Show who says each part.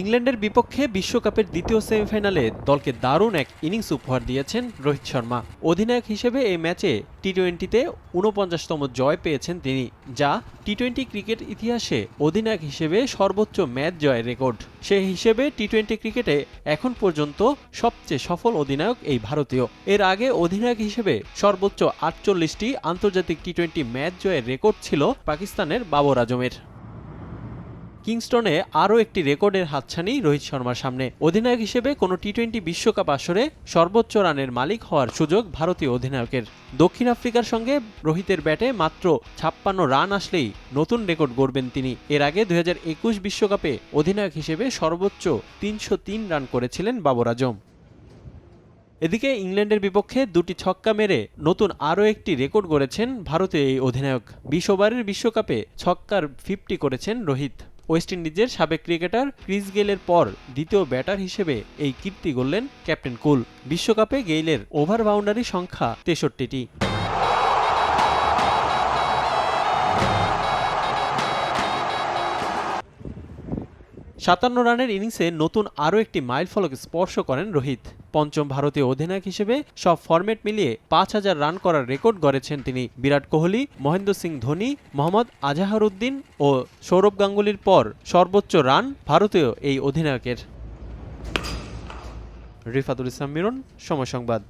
Speaker 1: ইংল্যান্ডের বিপক্ষে বিশ্বকাপের দ্বিতীয় সেমিফাইনালে দলকে দারুণ এক ইনিংস উপহার দিয়েছেন রোহিত শর্মা। অধিনায়ক হিসেবে এই ম্যাচে টি টোয়েন্টিতে উনপঞ্চাশতম জয় পেয়েছেন তিনি, যা টি টোয়েন্টি ক্রিকেট ইতিহাসে অধিনায়ক হিসেবে সর্বোচ্চ ম্যাচ জয়ের রেকর্ড। সেই হিসেবে টি টোয়েন্টি ক্রিকেটে এখন পর্যন্ত সবচেয়ে সফল অধিনায়ক এই ভারতীয়। এর আগে অধিনায়ক হিসেবে সর্বোচ্চ আটচল্লিশটি আন্তর্জাতিক টি টোয়েন্টি ম্যাচ জয়ের রেকর্ড ছিল পাকিস্তানের বাবর আজমের। কিংস্টনে আরও একটি রেকর্ডের হাতছানি রোহিত শর্মার সামনে। অধিনায়ক হিসেবে কোনো টি টোয়েন্টি বিশ্বকাপ আসরে সর্বোচ্চ রানের মালিক হওয়ার সুযোগ ভারতীয় অধিনায়কের। দক্ষিণ আফ্রিকার সঙ্গে রোহিতের ব্যাটে মাত্র ছাপ্পান্ন রান আসলেই নতুন রেকর্ড গড়বেন তিনি। এর আগে দুই বিশ্বকাপে অধিনায়ক হিসেবে সর্বোচ্চ তিনশো তিন রান করেছিলেন বাবর আজম। এদিকে ইংল্যান্ডের বিপক্ষে দুটি ছক্কা মেরে নতুন আরও একটি রেকর্ড গড়েছেন ভারতীয় এই অধিনায়ক। বিশ ওভারের বিশ্বকাপে ছক্কার ফিফটি করেছেন রোহিত। ওয়েস্ট ইন্ডিজের সাবেক ক্রিকেটার ক্রিস গেলের পর দ্বিতীয় ব্যাটার হিসেবে এই কীর্তি গড়লেন ক্যাপ্টেন কুল। বিশ্বকাপে গেইলের ওভার বাউন্ডারি সংখ্যা তেষট্টিটি। সাতান্ন রানের ইনিংসে নতুন আরও একটি মাইল ফলক স্পর্শ করেন রোহিত। পঞ্চম ভারতীয় অধিনায়ক হিসেবে সব ফরম্যাট মিলিয়ে পাঁচ হাজার রান করার রেকর্ড গড়েছেন তিনি। বিরাট কোহলি, মহেন্দ্র সিং ধোনি, মোহাম্মদ আজাহারউদ্দিন ও সৌরভ গাঙ্গুলির পর সর্বোচ্চ রান ভারতীয় এই অধিনায়কের। রিফাতুল ইসলাম মিরন, সময় সংবাদ।